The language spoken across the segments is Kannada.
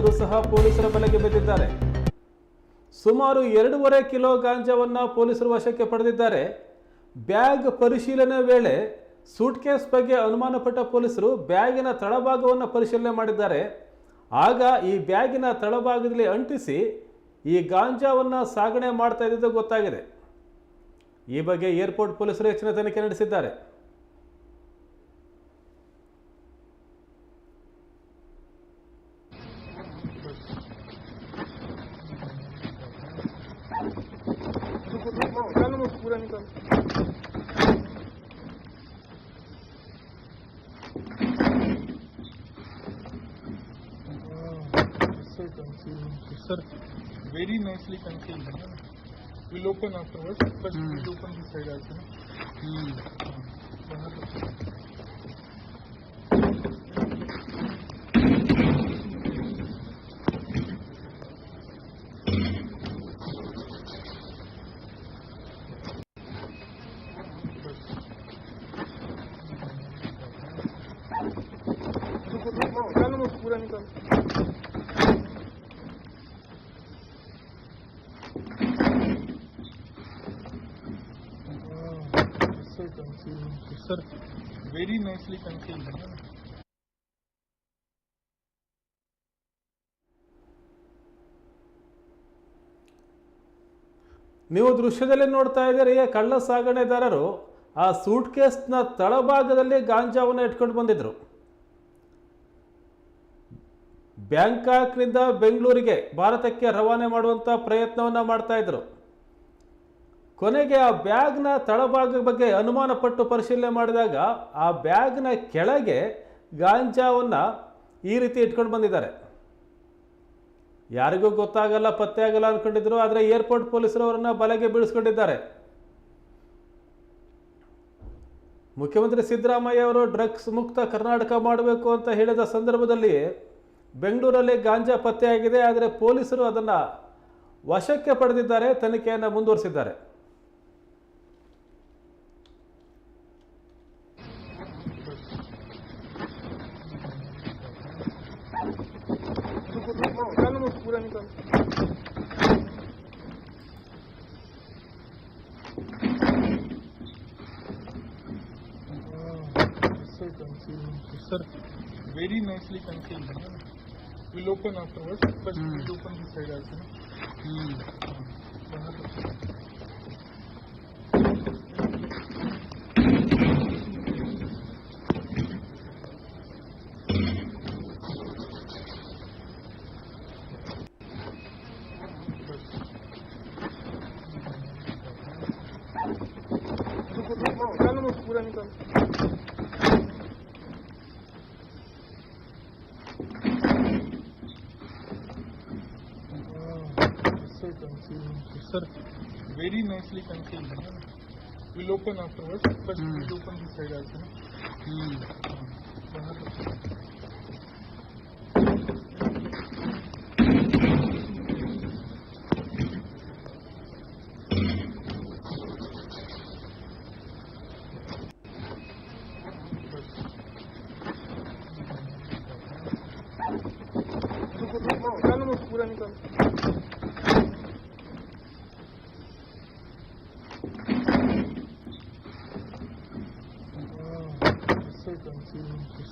ವೈದ್ಯರು ಸಹ ಪೊಲೀಸರ ಬಲೆಗೆ ಬಿದ್ದಿದ್ದಾರೆ. ಸುಮಾರು ಎರಡೂವರೆ ಕಿಲೋ ಗಾಂಜಾವನ್ನು ಪೊಲೀಸರು ವಶಕ್ಕೆ ಪಡೆದಿದ್ದಾರೆ. ಬ್ಯಾಗ್ ಪರಿಶೀಲನೆ ವೇಳೆ ಸೂಟ್ಕೇಸ್ ಬಗ್ಗೆ ಅನುಮಾನಪಟ್ಟ ಪೊಲೀಸರು ಬ್ಯಾಗಿನ ತಳಭಾಗವನ್ನು ಪರಿಶೀಲನೆ ಮಾಡಿದ್ದಾರೆ. ಆಗ ಈ ಬ್ಯಾಗಿನ ತಳಭಾಗದಲ್ಲಿ ಅಂಟಿಸಿ ಈ ಗಾಂಜಾವನ್ನು ಸಾಗಣೆ ಮಾಡ್ತಾ ಇದ್ದಿದ್ದು ಗೊತ್ತಾಗಿದೆ. ಈ ಬಗ್ಗೆ ಏರ್ಪೋರ್ಟ್ ಪೊಲೀಸರು ಹೆಚ್ಚಿನ ತನಿಖೆ ನಡೆಸಿದ್ದಾರೆ. निकल sir very nicely concealed you know? we'll open afterwards but mm. we'll open this side also mm. पर. निकालो वो पूरा निकालो Sir, concealed. Sir, very nicely concealed. है ना? ನೀವು ದೃಶ್ಯದಲ್ಲಿ ನೋಡ್ತಾ ಇದ್ದೀರಿ ಕಳ್ಳ ಸಾಗಣೆದಾರರು ಆ ಸೂಟ್ ಕೇಸ್ನ ತಳಭಾಗದಲ್ಲಿ ಗಾಂಜಾವನ್ನು ಇಟ್ಕೊಂಡು ಬಂದಿದ್ರು ಬ್ಯಾಂಕಾಕ್ನಿಂದ ಬೆಂಗಳೂರಿಗೆ ಭಾರತಕ್ಕೆ ರವಾನೆ ಮಾಡುವಂಥ ಪ್ರಯತ್ನವನ್ನು ಮಾಡ್ತಾ ಇದ್ರು. ಕೊನೆಗೆ ಆ ಬ್ಯಾಗ್ನ ತಳಭಾಗ ಬಗ್ಗೆ ಅನುಮಾನ ಪಟ್ಟು ಪರಿಶೀಲನೆ ಮಾಡಿದಾಗ ಆ ಬ್ಯಾಗ್ನ ಕೆಳಗೆ ಗಾಂಜಾವನ್ನು ಈ ರೀತಿ ಇಟ್ಕೊಂಡು ಬಂದಿದ್ದಾರೆ. ಯಾರಿಗೂ ಗೊತ್ತಾಗಲ್ಲ, ಪತ್ತೆ ಆಗಲ್ಲ ಅಂದ್ಕೊಂಡಿದ್ರು ಆದರೆ ಏರ್ಪೋರ್ಟ್ ಪೊಲೀಸರು ಅವರನ್ನ ಬಲೆಗೆ ಬೀಳಿಸ್ಕೊಂಡಿದ್ದಾರೆ. ಮುಖ್ಯಮಂತ್ರಿ ಸಿದ್ದರಾಮಯ್ಯ ಅವರು ಡ್ರಗ್ಸ್ ಮುಕ್ತ ಕರ್ನಾಟಕ ಮಾಡಬೇಕು ಅಂತ ಹೇಳಿದ ಸಂದರ್ಭದಲ್ಲಿ ಬೆಂಗಳೂರಲ್ಲಿ ಗಾಂಜಾ ಪತ್ತೆಯಾಗಿದೆ ಆದರೆ ಪೊಲೀಸರು ಅದನ್ನು ವಶಕ್ಕೆ ಪಡೆದಿದ್ದಾರೆ ತನಿಖೆಯನ್ನು ಮುಂದುವರಿಸಿದ್ದಾರೆ. Sir very nicely concealed We'll open afterwards. First, we'll open this side also. वो पूरा निकालो Sir, concealed. Sir, very nicely concealed. है ना? We'll open afterwards. First, we'll open this side also. ना? यहाँ पर. निकालो वो पूरा निकालो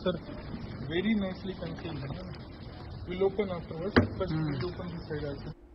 Sir, very nicely concealed. We'll open afterwards. First, hmm. we'll open this side also.